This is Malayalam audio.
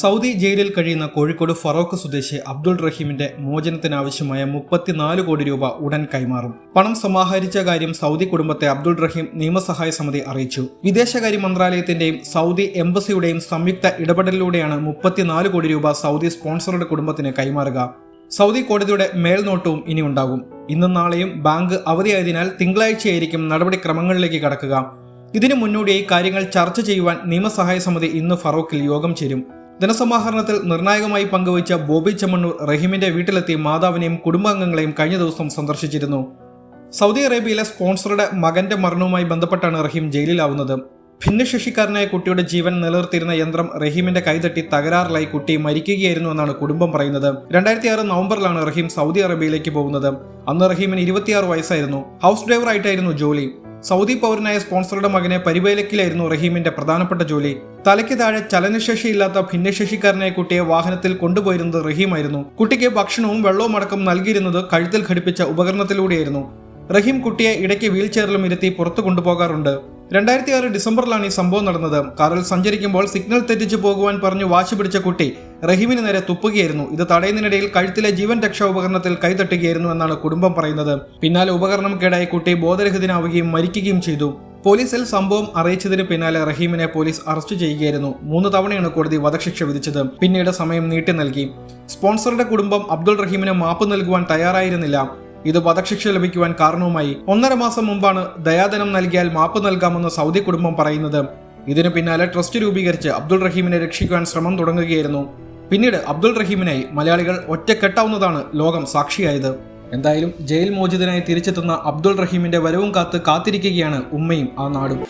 സൗദി ജയിലിൽ കഴിയുന്ന കോഴിക്കോട് ഫറോക്ക് സ്വദേശി അബ്ദുൾ റഹീമിന്റെ മോചനത്തിനാവശ്യമായ മുപ്പത്തിനാല് കോടി രൂപ ഉടൻ കൈമാറും. പണം സമാഹരിച്ച കാര്യം സൗദി കുടുംബത്തെ അബ്ദുൾ റഹീം നിയമസഹായ സമിതി അറിയിച്ചു. വിദേശകാര്യ മന്ത്രാലയത്തിന്റെയും സൗദി എംബസിയുടെയും സംയുക്ത ഇടപെടലിലൂടെയാണ് മുപ്പത്തിനാല് കോടി രൂപ സൗദി സ്പോൺസറുടെ കുടുംബത്തിന് കൈമാറുക. സൗദി കോടതിയുടെ മേൽനോട്ടവും ഇനി ഉണ്ടാകും ഇന്നും നാളെയും ബാങ്ക് അവധിയായതിനാൽ തിങ്കളാഴ്ചയായിരിക്കും നടപടിക്രമങ്ങളിലേക്ക് കടക്കുക. ഇതിനു മുന്നോടിയായി കാര്യങ്ങൾ ചർച്ച ചെയ്യുവാൻ നിയമസഹായ സമിതി ഇന്ന് ഫറോക്കിൽ യോഗം ചേരും. ധനസമാഹരണത്തിൽ നിർണായകമായി പങ്കുവച്ച ബോബി ചെമ്മണ്ണൂർ റഹീമിന്റെ വീട്ടിലെത്തി മാതാവിനെയും കുടുംബാംഗങ്ങളെയും കഴിഞ്ഞ ദിവസം സന്ദർശിച്ചിരുന്നു. സൗദി അറേബ്യയിലെ സ്പോൺസറുടെ മകന്റെ മരണവുമായി ബന്ധപ്പെട്ടാണ് റഹീം ജയിലിലാവുന്നത്. ഭിന്നശേഷിക്കാരനായ കുട്ടിയുടെ ജീവൻ നിലനിർത്തിയിരുന്ന യന്ത്രം റഹീമിന്റെ കൈതട്ടി തകരാറിലായി കുട്ടി മരിക്കുകയായിരുന്നു എന്നാണ് കുടുംബം പറയുന്നത്. രണ്ടായിരത്തി ആറ് നവംബറിലാണ് റഹീം സൗദി അറേബ്യയിലേക്ക് പോകുന്നത്. അന്ന് റഹീമിന് ഇരുപത്തിയാറ് വയസ്സായിരുന്നു. ഹൗസ് ഡ്രൈവർ ആയിട്ടായിരുന്നു ജോലി. സൗദി പൗരനായ സ്പോൺസറുടെ മകനെ പരിവേലക്കിലായിരുന്നു റഹീമിന്റെ പ്രധാനപ്പെട്ട ജോലി. തലയ്ക്ക് താഴെ ചലനശേഷിയില്ലാത്ത ഭിന്നശേഷിക്കാരനായ കുട്ടിയെ വാഹനത്തിൽ കൊണ്ടുപോയിരുന്നത് റഹീമായിരുന്നു. കുട്ടിക്ക് ഭക്ഷണവും വെള്ളവും അടക്കം നൽകിയിരുന്നത് കഴുത്തിൽ ഘടിപ്പിച്ച ഉപകരണത്തിലൂടെയായിരുന്നു. റഹീം കുട്ടിയെ ഇടയ്ക്ക് വീൽ ചെയറിലും ഇരുത്തി പുറത്തു കൊണ്ടുപോകാറുണ്ട്. രണ്ടായിരത്തി ആറ് ഡിസംബറിലാണ് ഈ സംഭവം നടന്നത്. കാറിൽ സഞ്ചരിക്കുമ്പോൾ സിഗ്നൽ തെറ്റിച്ചു പോകുവാൻ പറഞ്ഞു വാശി പിടിച്ച കുട്ടി റഹീമിന് നേരെ തുപ്പുകയായിരുന്നു. ഇത് തടയുന്നതിനിടയിൽ കഴുത്തിലെ ജീവൻ രക്ഷാ ഉപകരണത്തിൽ കൈതട്ടുകയായിരുന്നു എന്നാണ് കുടുംബം പറയുന്നത്. പിന്നാലെ ഉപകരണം കേടായി കുട്ടി ബോധരഹിതനാവുകയും മരിക്കുകയും ചെയ്തു. പോലീസിൽ സംഭവം അറിയിച്ചതിന് പിന്നാലെ റഹീമിനെ പോലീസ് അറസ്റ്റ് ചെയ്യുകയായിരുന്നു. മൂന്ന് തവണയാണ് കോടതി വധശിക്ഷ വിധിച്ചത്. പിന്നീട് സമയം നീട്ടി നൽകി. സ്പോൺസറുടെ കുടുംബം അബ്ദുൾ റഹീമിന് മാപ്പ് നൽകുവാൻ തയ്യാറായിരുന്നില്ല. ഇത് വധശിക്ഷ ലഭിക്കുവാൻ കാരണവുമായി ഒന്നര മാസം മുമ്പാണ് ദയാധനം നൽകിയാൽ മാപ്പ് നൽകാമെന്ന് സൗദി കുടുംബം പറയുന്നത്. ഇതിനു പിന്നാലെ ട്രസ്റ്റ് രൂപീകരിച്ച് അബ്ദുൾ റഹീമിനെ രക്ഷിക്കുവാൻ ശ്രമം തുടങ്ങുകയായിരുന്നു. പിന്നീട് അബ്ദുൾ റഹീമിനായി മലയാളികൾ ഒറ്റക്കെട്ടാവുന്നതാണ് ലോകം സാക്ഷിയായത്. എന്തായാലും ജയിൽ മോചിതനായി തിരിച്ചെത്തുന്ന അബ്ദുൾ റഹീമിന്റെ വരവും കാത്ത് കാത്തിരിക്കുകയാണ് ഉമ്മയും ആ നാടും.